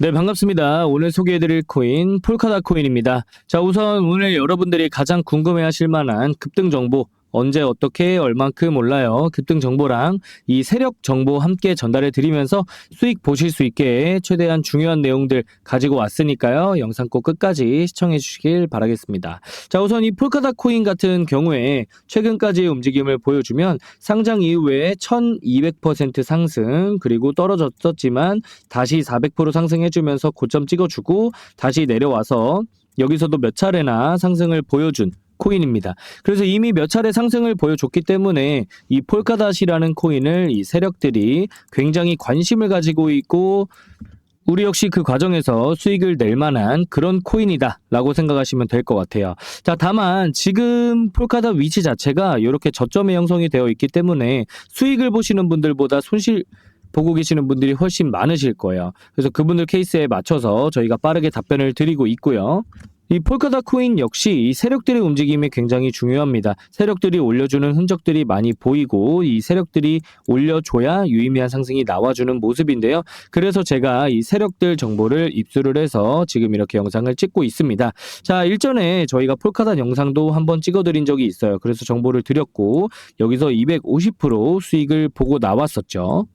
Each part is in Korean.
네, 반갑습니다. 오늘 소개해드릴 코인 폴카다 코인입니다. 자, 우선 오늘 여러분들이 가장 궁금해하실 만한 급등 정보 언제 어떻게 얼만큼 올라요? 급등 정보랑 이 세력 정보 함께 전달해 드리면서 수익 보실 수 있게 최대한 중요한 내용들 가지고 왔으니까요. 영상 꼭 끝까지 시청해 주시길 바라겠습니다. 자 우선 이 폴카다 코인 같은 경우에 최근까지의 움직임을 보여주면 상장 이후에 1200% 상승 그리고 떨어졌었지만 다시 400% 상승해 주면서 고점 찍어주고 다시 내려와서 여기서도 몇 차례나 상승을 보여준 코인입니다. 그래서 이미 몇 차례 상승을 보여줬기 때문에 이 폴카닷이라는 코인을 이 세력들이 굉장히 관심을 가지고 있고 우리 역시 그 과정에서 수익을 낼 만한 그런 코인이다 라고 생각하시면 될 것 같아요. 자, 다만 지금 폴카닷 위치 자체가 이렇게 저점에 형성이 되어 있기 때문에 수익을 보시는 분들보다 손실 보고 계시는 분들이 훨씬 많으실 거예요. 그래서 그분들 케이스에 맞춰서 저희가 빠르게 답변을 드리고 있고요. 이 폴카다 코인 역시 이 세력들의 움직임이 굉장히 중요합니다. 세력들이 올려주는 흔적들이 많이 보이고 이 세력들이 올려줘야 유의미한 상승이 나와주는 모습인데요. 그래서 제가 이 세력들 정보를 입수를 해서 지금 이렇게 영상을 찍고 있습니다. 자, 일전에 저희가 폴카다 영상도 한번 찍어드린 적이 있어요. 그래서 정보를 드렸고 여기서 250% 수익을 보고 나왔었죠.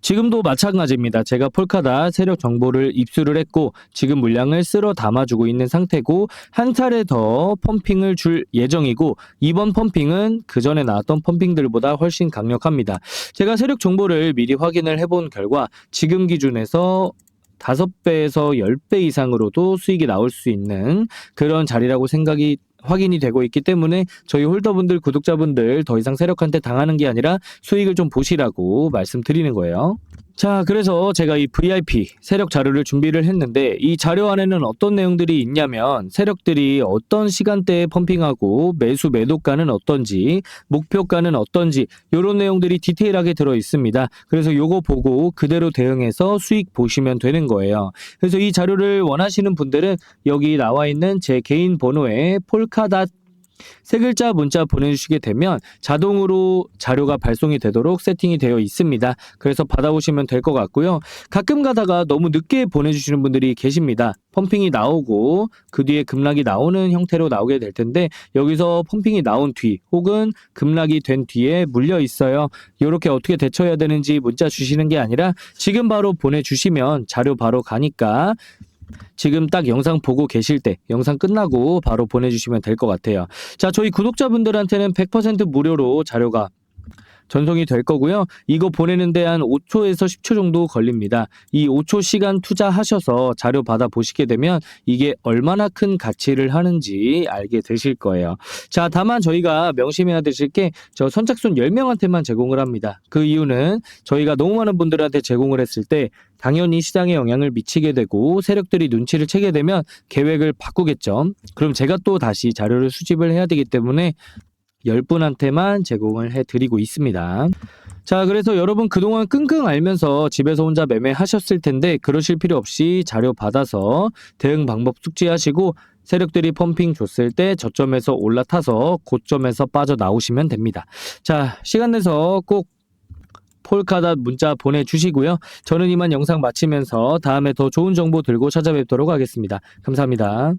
지금도 마찬가지입니다. 제가 폴카다 세력 정보를 입수를 했고 지금 물량을 쓸어 담아주고 있는 상태고 한 차례 더 펌핑을 줄 예정이고 이번 펌핑은 그 전에 나왔던 펌핑들보다 훨씬 강력합니다. 제가 세력 정보를 미리 확인을 해본 결과 지금 기준에서 5배에서 10배 이상으로도 수익이 나올 수 있는 그런 자리라고 생각이 확인이 되고 있기 때문에 저희 홀더분들 구독자분들 더 이상 세력한테 당하는 게 아니라 수익을 좀 보시라고 말씀드리는 거예요. 자, 그래서 제가 이 VIP 세력 자료를 준비를 했는데 이 자료 안에는 어떤 내용들이 있냐면 세력들이 어떤 시간대에 펌핑하고 매수 매도가는 어떤지 목표가는 어떤지 이런 내용들이 디테일하게 들어 있습니다. 그래서 요거 보고 그대로 대응해서 수익 보시면 되는 거예요. 그래서 이 자료를 원하시는 분들은 여기 나와 있는 제 개인 번호에 폴카닷 세 글자 문자 보내주시게 되면 자동으로 자료가 발송이 되도록 세팅이 되어 있습니다. 그래서 받아보시면 될 것 같고요. 가끔 가다가 너무 늦게 보내주시는 분들이 계십니다. 펌핑이 나오고 그 뒤에 급락이 나오는 형태로 나오게 될 텐데 여기서 펌핑이 나온 뒤 혹은 급락이 된 뒤에 물려 있어요. 이렇게 어떻게 대처해야 되는지 문자 주시는 게 아니라 지금 바로 보내주시면 자료 바로 가니까 지금 딱 영상 보고 계실 때 영상 끝나고 바로 보내주시면 될 것 같아요. 자, 저희 구독자분들한테는 100% 무료로 자료가 전송이 될 거고요. 이거 보내는데 한 5초에서 10초 정도 걸립니다. 이 5초 시간 투자하셔서 자료 받아 보시게 되면 이게 얼마나 큰 가치를 하는지 알게 되실 거예요. 자, 다만 저희가 명심해야 되실 게 저 선착순 10명한테만 제공을 합니다. 그 이유는 저희가 너무 많은 분들한테 제공을 했을 때 당연히 시장에 영향을 미치게 되고 세력들이 눈치를 채게 되면 계획을 바꾸겠죠. 그럼 제가 또 다시 자료를 수집을 해야 되기 때문에 10분한테만 제공을 해드리고 있습니다. 자, 그래서 여러분 그동안 끙끙 앓면서 집에서 혼자 매매하셨을 텐데 그러실 필요 없이 자료 받아서 대응 방법 숙지하시고 세력들이 펌핑 줬을 때 저점에서 올라타서 고점에서 빠져나오시면 됩니다. 자, 시간 내서 꼭 폴카닷 문자 보내주시고요. 저는 이만 영상 마치면서 다음에 더 좋은 정보 들고 찾아뵙도록 하겠습니다. 감사합니다.